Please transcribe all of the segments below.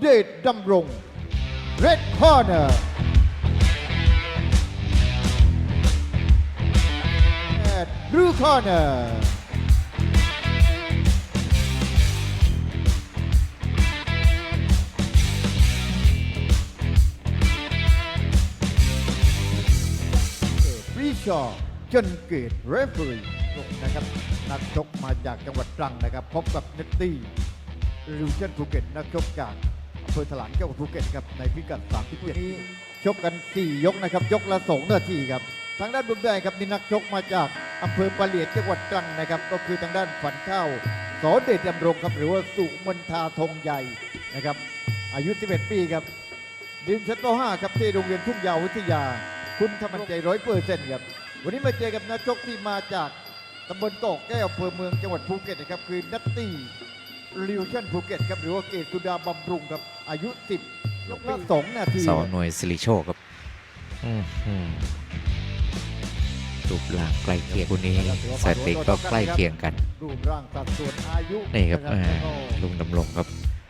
เดชดำรง Red Corner and Blue Corner ฟรีชอร์จนเกตเรฟเฟอรีนะครับ นักชกมาจากจังหวัดตรังนะครับ พบกับเนตตี้ริวเชนภูเก็ตนักชกจาก อำเภอถลางจังหวัดภูเก็ตครับในพิกัด37นี้ชกกัน 4 ยกนะครับ ยกละ2นาทีครับ ทางด้านบุญได้ครับนี่นักชกมาจากอำเภอปะเหลียนจังหวัดตรังนะครับ ก็คือทางด้านฝันข้าวสอเดชดำรงครับหรือว่าสุมนทาธงใหญ่นะครับ อายุ 11 ปีครับดินชั้นป .5 ครับที่โรงเรียนทุ่งยาววิทยา คุณทำมันใจร้อยเปอร์เซ็นต์ครับ วันนี้มาเจอกับนักชกที่มาจากตำบลเกาะแก้วอำเภอเมืองจังหวัดภูเก็ตนะครับคือนัตตี้ริวชั่นภูเก็ตครับหรือว่าเกตสุดาบำรุงครับ อายุ 10 ยกละสองนาทีสอหน่วยสิริโชคครับอื้อหือรูปร่างใกล้เคียงคู่นี้สถิติก็ใกล้เคียงกันรูปร่างสัดส่วนอายุนี่ครับะอ่าแล้วก็ลุงดำรงครับ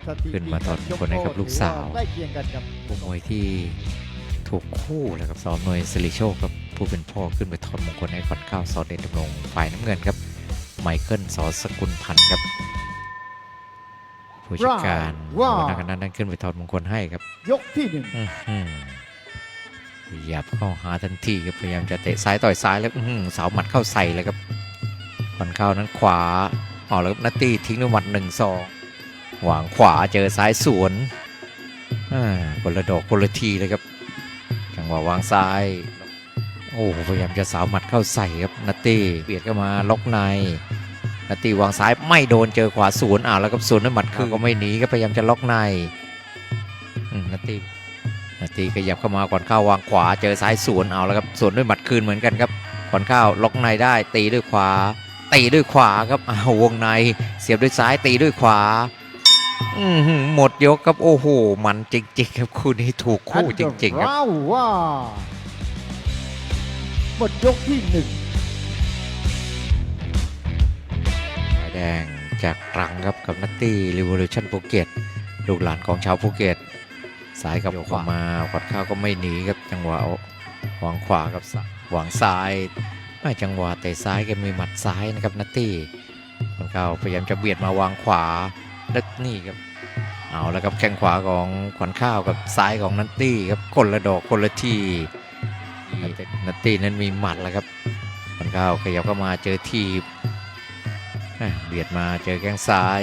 สถิติขึ้นมาตอนคนให้กับลูกสาวใกล้เคียงกันครับผู้มวยที่ถูกคู่แล้วครับสอหน่วยสิริโชคครับผู้เป็นพ่อขึ้นไปถอดมงคลให้ขวัญข้าวสอเด่นดำรงฝ่ายน้ำเงินครับ ไมเคิลสอสกุลพันธ์ครับ ผู้จัดการว้าวหัวหน้าคณะนั้นขึ้นไปถอดมงคลให้ครับ ยกที่หนึ่งอื้อหือหยับเข้าหาทันทีครับพยายามจะเตะซ้ายต่อยซ้ายแล้วอื้อหือเสาวหมัดเข้าใส่เลยครับขวัญเข้านั้นขวาออกแล้วครับนัตตี้ทิ้งด้วยหมัดหนึ่งสองหวางขวาเจอซ้ายสวนอ่าคนละดอกคนละทีเลยครับจังหวะวางซ้าย โอ้พยายามจะสาวหมัดเข้าใส่ครับนัตตี้เบียดเข้ามาล็อกใน นัตตี้วางซ้ายไม่โดนเจอขวาสวนอ่าแล้วก็สวนด้วยหมัดคือก็ไม่หนีก็พยายามจะล็อกในอืมนัตตี้นาทีขยับเข้ามาก่อนเข้าวางขวาเจอซ้ายสวนเอาแล้วครับสวนด้วยหมัดคืนเหมือนกันครับก่อนเข้าล็อกในได้ ตีด้วยขวาตีด้วยขวาครับอ้าววงในเสียบด้วยซ้ายตีด้วยขวาอือหือหมดยกครับโอ้โหมันจริง ๆ ครับคู่นี้ถูกคู่จริง ๆ ครับว้าวว่าหมดยกที่หนึ่ง ดงจากตรังครับกับนัตตี้รีวอลูชั่นภูเก็ตลูกหลานของชาวภูเก็ตสายกับขวามาขวัดข้าวก็ไม่หนีครับจังหวะหวางขวากับซ้ายวางซ้ายไม่จังหวะเตะซ้ายแกมีหมัดซ้ายนะครับนัตตี้ขวัดข้าวพยายามจะเบียดมาวางขวาแล้วนี่ครับเอาแล้วครับแข้งขวาของขวัญข้าวกับซ้ายของนัตตี้ครับคนละดอกคนละทีนัตตี้นั้นมีหมัดแล้วครับขวัญข้าวขยับเข้ามาเจอทีบ เบียดมาเจอแข้งซ้าย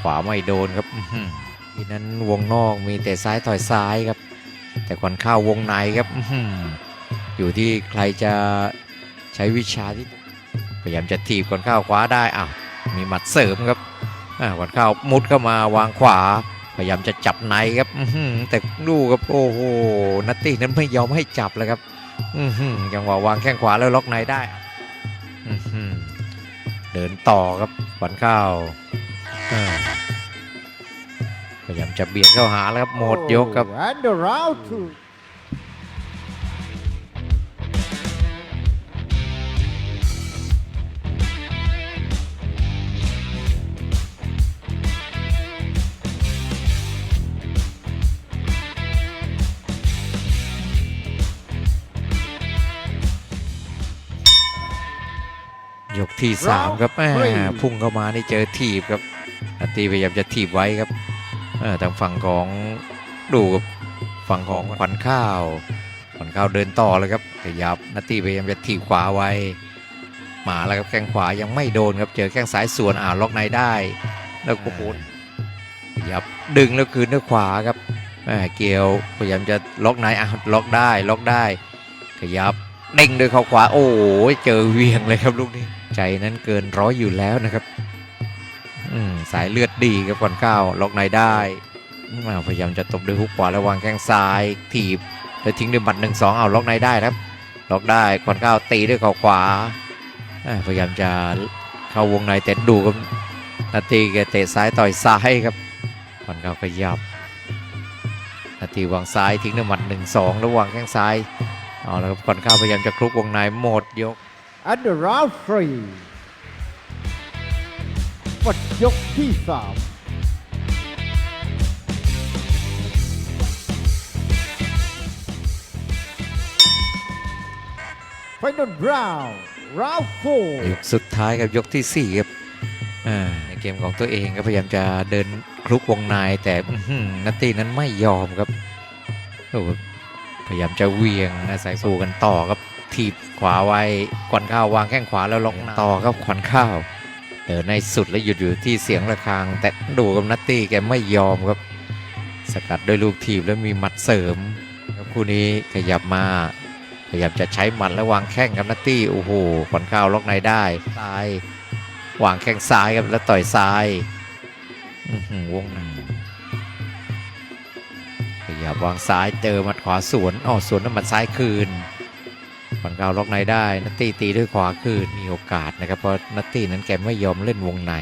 ขวาไม่โดนครับทีนั้นวงนอกมีแต่ซ้ายต่อยซ้ายครับ แต่ก่อนเข้าวงในครับอยู่ที่ใครจะใช้วิชาที่พยายามจะถีบก่อนเข้าขวาได้อ้าวมีหมัดเสริมครับอ่าก่อนเข้ามุดเข้ามาวางขวา พยายามจะจับในครับแต่ดูครับโอ้โหนัตตี้นั้นไม่ยอมให้จับเลยครับอื้อหือจังหวะวางแข้งขวาแล้วล็อกในได้อื้อหือ เดินต่อครับขวัญข้าวอ่าพยายามจะเบียดเข้าหาแล้วครับหมดยกครับ ยกที่สามครับแหม่พุ่งเข้ามานี่เจอถีบครับนาตีพยายามจะถีบไว้ครับเอ่อทางฝั่งของดูครับฝั่งของขวัญข้าวขวัญข้าวเดินต่อเลยครับขยับนาตีพยายามจะถีบขวาไว้มาแล้วครับแข้งขวายังไม่โดนครับเจอแข้งซ้ายสวนอ่าล็อกในได้ แล้วก็โหนขยับดึงแล้วคืนด้วยขวาครับแหม่เกี่ยวพยายามจะล็อกในอะล็อกได้ล็อกได้ ขยับ เด้งด้วยเขาขวาโอ้ยเจอเวียงเลยครับลูกนี้ใจนั้นเกินร้อยอยู่แล้วนะครับสายเลือดดีครับก่อนก้าวล็อกในได้อ่าพยายามจะตบด้วยฮุกขวาแล้ววางแข้งซ้ายถีบแล้วทิ้งด้วยหมัดหนึ่งสองเอาล็อกในได้ครับ ล็อกได้ก่อนก้าวตีด้วยเข่าขวาอ่าพยายามจะเข้าวงในแต่ดูครับนาทีแกเตะซ้ายต่อยซ้ายครับก่อนก้าวขยับนาทีวางซ้ายทิ้งด้วยหมัดหนึ่งสองแล้ววางแข้งซ้าย เอาล้วก่อนข้าพยายามจะคลุกวงในหมดยก and the round three หมดยกที่สามไฟนอลบราวน์ราฟฟ์ยกสุดท้ายครับยกที่สี่ครับอ่าในเกมของตัวเองก็พยายามจะเดินคลุกวงในแต่นัตตี้นั้นไม่ยอมครับโอ้ พยายามจะเหวียงอาศัยสู้กันต่อครับถีบขวาไว้ขวัญข้าววางแข้งขวาแล้วล็อกต่อครับขวัญข้าวเดินในสุดแล้วหยุดอยู่ที่เสียงระฆัง แต่ดูกับนัตตี้แกไม่ยอมครับ สกัดด้วยลูกถีบแล้วมีหมัดเสริมครับคู่นี้ขยับมาพยายามจะใช้หมัดและวางแข้งครับนัตตี้โอ้โหขวัญข้าวล็อกในได้ซ้ายวางแข้งซ้ายครับแล้วต่อยซ้ายอื้อหือวงในข ยับวางซ้ายเจอหมัดขวาสวนอ๋อสวนแล้วหมัดซ้ายคืนขวัญข้าวล็อกในได้นัตตี้ตีด้วยขวาคืนมีโอกาสนะครับเพราะนัตตี้นั้นแกไม่ยอมเล่นวงใน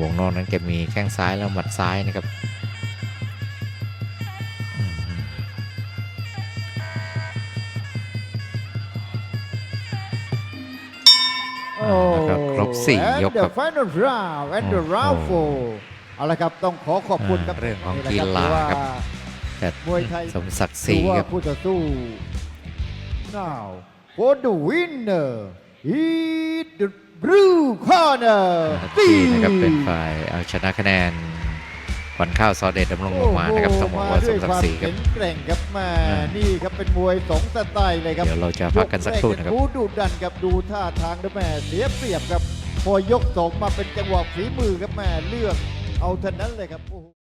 วงนอกนั้นแกมีแข้งซ้ายแล้วหมัดซ้ายนะครับอืมโอ้นะครับครบสี่ยก And ครั the บ final round and the โอ้โห round four เอาละครับต้องขอขอบคุณครับอ่าเรื่องของนี่แหละกีฬาถือว่ครับแต่มวยไทยสมศักดิ์ศถืรีอว่าครับคู่ต่อสู้ now for the winner is the blue corner ที่นะครับเป็นฝ่ายเอาชนะคะแนนขวัญข้าวซอเดชดำรงลงมานะครับต้องบอกว่าสด้มยศักควาดิ์ศรีครัแข็บงแกร่งครับมาอ่านี่นี่ครับเป็นมวยสองสไตล์เลยครับเดี๋ยวเราจะพักกันสักครู่นะครับยแดูดุดันครับดูท่าทางด้วยแม่เสียเปรียบครับพอยกสองมาเป็นจังหวะฝีมือครับแม่เลือก เอาเท่านั้นเลยครับโอ้